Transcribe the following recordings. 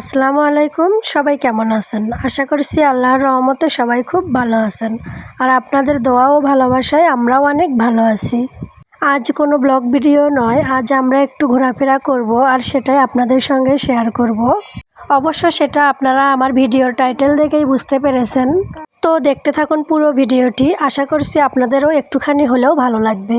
আসসালামু আলাইকুম। সবাই কেমন আছেন? আশা করছি আল্লাহর রহমতে সবাই খুব ভালো আছেন। আর আপনাদের দোয়া ও ভালোবাসায় আমরাও অনেক ভালো আছি। আজ কোনো ব্লগ ভিডিও নয়, আজ আমরা একটু ঘোরাফেরা করব আর সেটাই আপনাদের সঙ্গে শেয়ার করব। অবশ্য সেটা আপনারা আমার ভিডিওর টাইটেল দেখেই বুঝতে পেরেছেন। তো দেখতে থাকুন পুরো ভিডিওটি। আশা করছি আপনাদেরও একটুখানি হলেও ভালো লাগবে।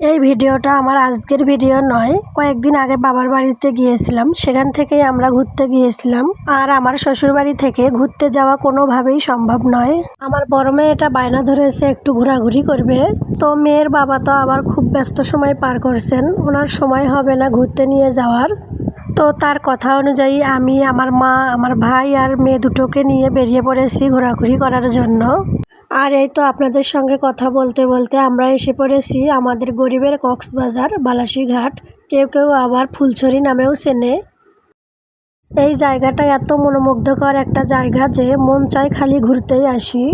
এই ভিডিওটা আমার আজকের ভিডিও নয়, কয়েকদিন আগে বাবার বাড়িতে গিয়েছিলাম। সেখান থেকেই আমরা ঘুরতে গিয়েছিলাম। আর আমার শ্বশুর বাড়ি থেকে ঘুরতে যাওয়া কোনোভাবেই সম্ভব নয়। আমার বড় মেয়ে এটা বায়না ধরেছে, একটু ঘোরাঘুরি করবে। তো মেয়ের বাবা তো আবার খুব ব্যস্ত সময় পার করছেন। ওনার সময় হবে না ঘুরতে নিয়ে যাওয়ার। তো তার কথা অনুযায়ী আমি, আমার মা, আমার ভাই আর মেয়ে দুটোকে নিয়ে বেরিয়ে পড়েছি ঘোরাঘুরি করার জন্য। আর এই তো আপনাদের সঙ্গে কথা বলতে বলতে আমরা এসে পড়েছি আমাদের গরিবের কক্সবাজার, বালাসীঘাট। কেউ কেউ আবার ফুলছড়ি নামেও চেনে। এই জায়গাটা এত মনোমুগ্ধকর একটা জায়গা যে মন চায় খালি ঘুরতেই আসি।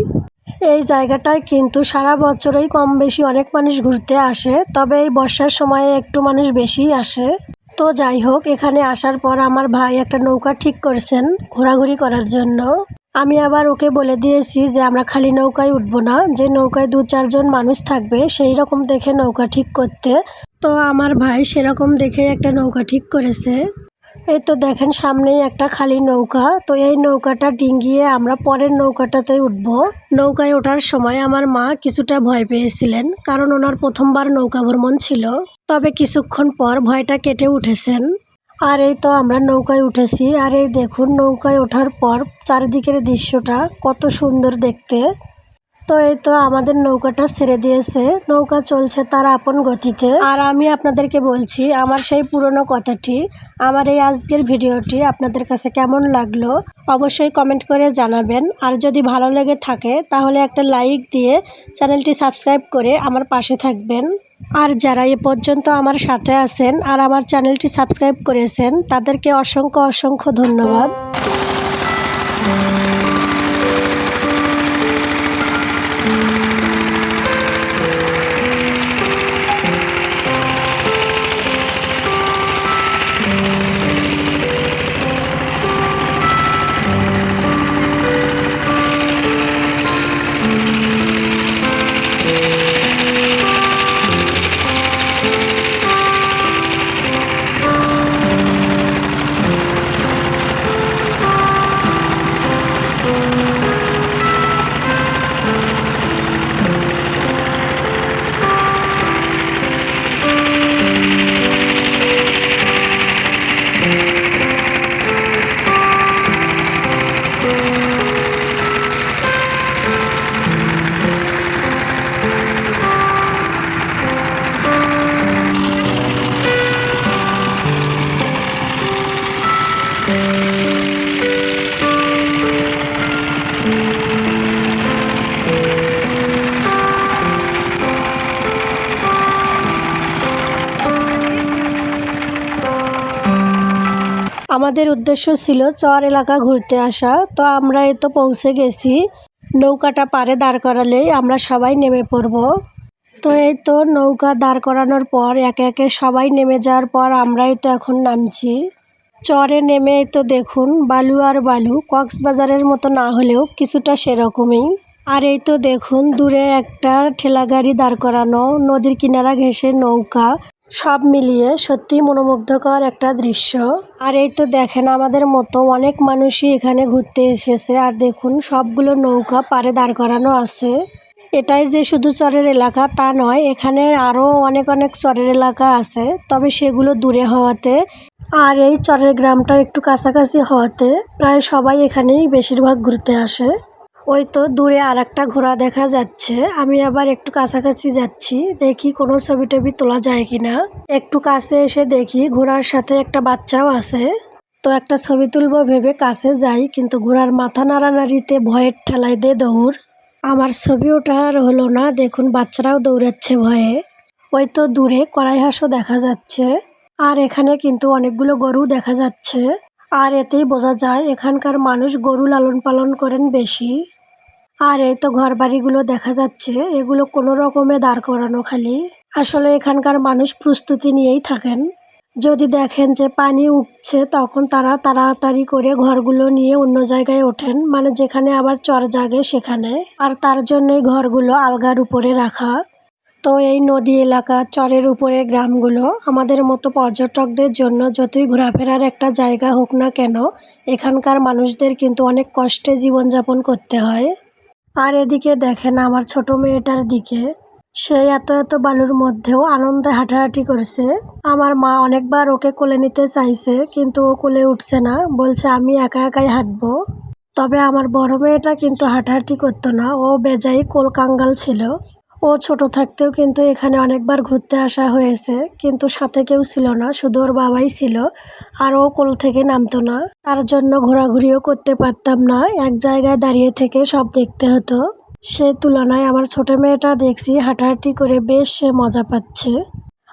এই জায়গাটায় কিন্তু সারা বছরই কম বেশি অনেক মানুষ ঘুরতে আসে, তবে এই বর্ষার সময়ে একটু মানুষ বেশিই আসে। তো যাই হোক, এখানে আসার পর আমার ভাই একটা নৌকা ঠিক করছেন ঘোরাঘুরি করার জন্য। আমি আবার ওকে বলে দিয়েছি যে আমরা খালি নৌকায় উঠবো না, যে নৌকায় দু চারজন মানুষ থাকবে সেই রকম দেখে নৌকা ঠিক করতে। তো আমার ভাই সেরকম দেখে একটা নৌকা ঠিক করেছে। এই তো দেখেন সামনেই একটা খালি নৌকা, তো এই নৌকাটা ডিঙ্গিয়ে আমরা পরের নৌকাটাতে উঠব। নৌকায় ওঠার সময় আমার মা কিছুটা ভয় পেয়েছিলেন, কারণ ওনার প্রথমবার নৌকা ভ্রমণ ছিল। তবে কিছুক্ষণ পর ভয়টা কেটে উঠেছেন। আর এই তো আমরা নৌকায় উঠেছি। আর এই দেখুন, নৌকায় ওঠার পর চারিদিকের দৃশ্যটা কত সুন্দর দেখতে। তো এই তো আমাদের নৌকাটা ছেড়ে দিয়েছে। নৌকা চলছে তার আপন গতিতে। আর আমি আপনাদেরকে বলছি, আমার সেই পুরনো কথাটি, আমার এই আজকের ভিডিওটি আপনাদের কাছে কেমন লাগল অবশ্যই কমেন্ট করে জানাবেন। আর যদি ভালো লেগে থাকে, তাহলে একটা লাইক দিয়ে চ্যানেলটি সাবস্ক্রাইব করে আমার পাশে থাকবেন। আর যারা এ পর্যন্ত আমার সাথে আছেন আর আমার চ্যানেলটি সাবস্ক্রাইব করেছেন, তাদেরকে অসংখ্য অসংখ্য ধন্যবাদ। আমাদের উদ্দেশ্য ছিল, চর এলাকা ঘুরতে আসা। তো আমরা এই তো পৌঁছে গেছি। নৌকাটা পারে দাঁড় করালেই আমরা সবাই নেমে পড়ব। তো এই তো নৌকা দাঁড় করানোর পর একে একে সবাই নেমে যাওয়ার পর আমরাই তো এখন নামছি। চরে নেমে তো দেখুন, বালু আর বালু, কক্সবাজারের মতো না হলেও কিছুটা সেরকমই। আর এই তো দেখুন, দূরে একটা ঠেলা গাড়ি দাঁড় করানো, নদীর কিনারা ঘেঁষে নৌকা। সব মিলিয়ে সত্যি মনোমুগ্ধকর একটা দৃশ্য। আর এই তো দেখেন আমাদের মতো অনেক মানুষই এখানে ঘুরতে এসেছে। আর দেখুন, সবগুলো নৌকা পারে দাঁড় করানো আছে। এটাই যে শুধু চরের এলাকা তা নয়, এখানে আরও অনেক অনেক চরের এলাকা আছে। তবে সেগুলো দূরে হওয়াতে আর এই চরের গ্রামটা একটু কাছাকাছি হওয়াতে প্রায় সবাই এখানেই বেশিরভাগ ঘুরতে আসে। ওই তো দূরে আর একটা ঘোড়া দেখা যাচ্ছে। আমি আবার একটু কাছাকাছি যাচ্ছি। দেখি কোনো ছবি টবি তোলা যায় কিনা। একটু কাছে এসে দেখি ঘোড়ার সাথে একটা বাচ্চাও আছে। তো একটা ছবি তুলবো ভেবে কাছে যাই, কিন্তু ঘোড়ার মাথা নাড়ানাড়িতে ভয়ের ঠেলায় দে দৌড়। আমার ছবি ওঠা আর হলো না, দেখুন বাচ্চারাও দৌড়াচ্ছে ভয়ে। ওই তো দূরে কড়াই হাঁসও দেখা যাচ্ছে। আর এখানে কিন্তু অনেকগুলো গরু দেখা যাচ্ছে। আর এতেই বোঝা যায় এখানকার মানুষ গরু লালন পালন করেন বেশি। আর এই তো ঘর বাড়িগুলো দেখা যাচ্ছে, এগুলো কোনো রকমে দাঁড় করানো খালি। আসলে এখানকার মানুষ প্রস্তুতি নিয়েই থাকেন। যদি দেখেন যে পানি উঠছে, তখন তারা তাড়াতাড়ি করে ঘরগুলো নিয়ে অন্য জায়গায় ওঠেন মানে যেখানে আবার চর জাগে সেখানে। আর তার জন্যই ঘরগুলো আলগার উপরে রাখা। তো এই নদী এলাকা, চরের উপরে গ্রামগুলো, আমাদের মতো পর্যটকদের জন্য যতই ঘোরাফেরার একটা জায়গা হোক না কেন, এখানকার মানুষদের কিন্তু অনেক কষ্টে জীবনযাপন করতে হয়। আর এদিকে দেখেন আমার ছোট মেয়েটার দিকে, সে এত এত বালুর মধ্যেও আনন্দে হাঁটাহাঁটি করছে। আমার মা অনেকবার ওকে কোলে নিতে চাইছে, কিন্তু ও কোলে উঠছে না, বলছে আমি একা একাই হাঁটবো। তবে আমার বড় মেয়েটা কিন্তু হাঁটাহাঁটি করতো না, ও বেজাই কোল কাঙ্গাল ছিল। ও ছোট থাকতেও কিন্তু এখানে অনেকবার ঘুরতে আসা হয়েছে, কিন্তু সাথে কেউ ছিল না, শুধু ওর বাবাই ছিল, আর ও কোল থেকে নামতো না। তার জন্য ঘোরাঘুরিও করতে পারতাম না, এক জায়গায় দাঁড়িয়ে থেকে সব দেখতে হতো। সে তুলনায় আমার ছোট মেয়েটা দেখছি হাঁটাহাঁটি করে বেশ সে মজা পাচ্ছে।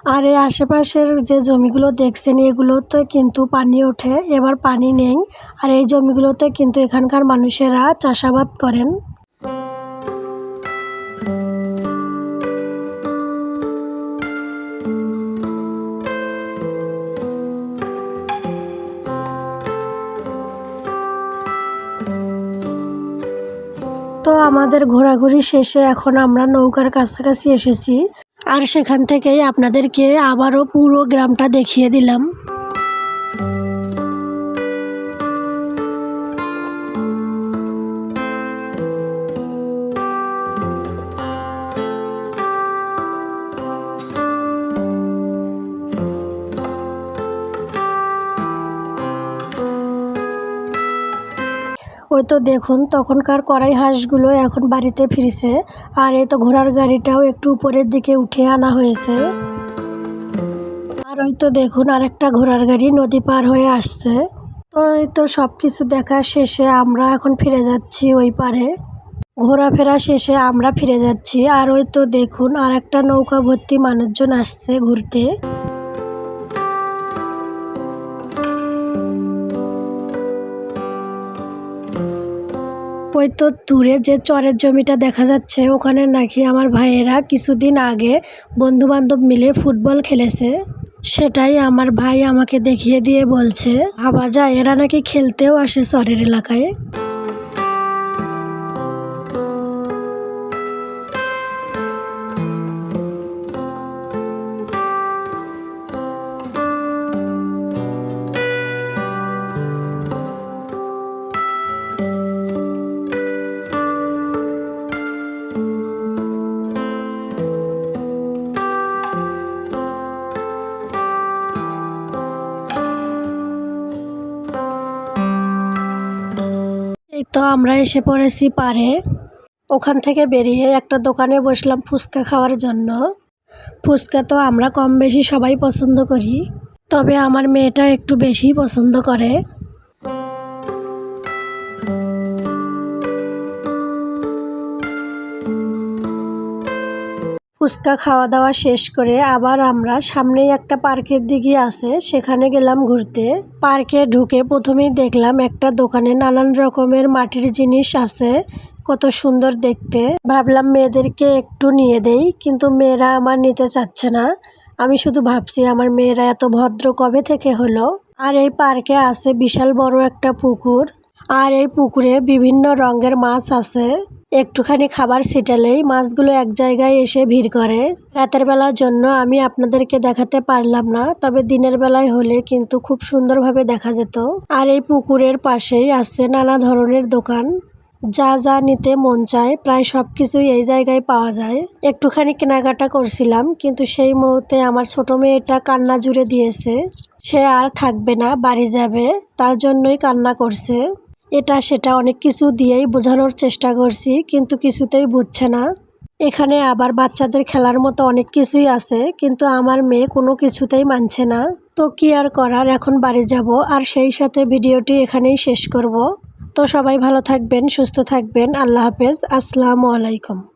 আর এই আশেপাশের যে জমিগুলো দেখছেন, এগুলোতে কিন্তু পানি ওঠে, এবার পানি নেই। আর এই জমিগুলোতে কিন্তু এখানকার মানুষেরা চাষাবাদ করেন। আমাদের ঘোরাঘুরি শেষে এখন আমরা নৌকার কাছাকাছি এসেছি। আর সেখান থেকেই আপনাদেরকে আবারও পুরো গ্রামটা দেখিয়ে দিলাম। তো দেখুন, তখনকার কড়াই হাঁসগুলো এখন বাড়িতে ফিরেছে আর এই তো ঘোড়ার গাড়িটাও একটু উপরের দিকে উঠে আনা হয়েছে। আর ওই তো দেখুন, আরেকটা ঘোড়ার গাড়ি নদী পার হয়ে আসছে। তো এই তো সব কিছু দেখা শেষে আমরা এখন ফিরে যাচ্ছি ওই পারে। ঘোরাফেরা শেষে আমরা ফিরে যাচ্ছি আর ওই তো দেখুন আর একটা নৌকা ভর্তি মানুষজন আসছে ঘুরতে। ওই তো দূরে যে চরের জমিটা দেখা যাচ্ছে, ওখানে নাকি আমার ভাইয়েরা কিছুদিন আগে বন্ধু বান্ধব মিলে ফুটবল খেলেছে। সেটাই আমার ভাই আমাকে দেখিয়ে দিয়ে বলছে, ভাবা যায়, এরা নাকি খেলতেও আসে চরের এলাকায়। তো আমরা এসে পড়েছি পারে ওখান থেকে বেরিয়ে একটা দোকানে বসলাম ফুচকা খাওয়ার জন্য। ফুচকা তো আমরা কম বেশি সবাই পছন্দ করি। তবে আমার মেয়েটা একটু বেশি পছন্দ করে। ফুচকা খাওয়া দাওয়া শেষ করে আবার আমরা সামনেই একটা পার্কের দিকে আছে, সেখানে গেলাম ঘুরতে। পার্কে ঢুকে প্রথমেই দেখলাম একটা দোকানে নানান রকমের মাটির জিনিস আছে, কত সুন্দর দেখতে। ভাবলাম মেয়েদেরকে একটু নিয়ে দেই, কিন্তু মেয়েরা আমার নিতে চাচ্ছে না। আমি শুধু ভাবছি, আমার মেয়েরা এত ভদ্র কবে থেকে হলো? আর এই পার্কে আছে বিশাল বড় একটা পুকুর। আর এই পুকুরে বিভিন্ন রঙের মাছ আছে। একটুখানি খাবার ছিটালেই মাছগুলো এক জায়গায় এসে ভিড় করে। রাতের বেলার জন্য আমি আপনাদেরকে দেখাতে পারলাম না, তবে দিনের বেলায় হলে কিন্তু খুব সুন্দরভাবে দেখা যেত। আর এই পুকুরের পাশেই আছে নানা ধরনের দোকান। যা যা নিতে মন চায় প্রায় সব কিছুই এই জায়গায় পাওয়া যায়। একটুখানি কেনাকাটা করছিলাম, কিন্তু সেই মুহূর্তে আমার ছোট মেয়েটা কান্না জুড়ে দিয়েছে। সে আর থাকবে না, বাড়ি যাবে, তার জন্যই কান্না করছে। এটা সেটা অনেক কিছু দিয়েই বোঝানোর চেষ্টা করছি, কিন্তু কিছুতেই বুঝছে না। এখানে আবার বাচ্চাদের খেলার মতো অনেক কিছুই আছে, কিন্তু আমার মেয়ে কোনো কিছুতেই মানছে না। তো কি আর করার, এখন বাড়ি যাব আর সেই সাথে ভিডিওটি এখানেই শেষ করব। তো সবাই ভালো থাকবেন, সুস্থ থাকবেন, আল্লাহ হাফেজ, আসসালামু আলাইকুম।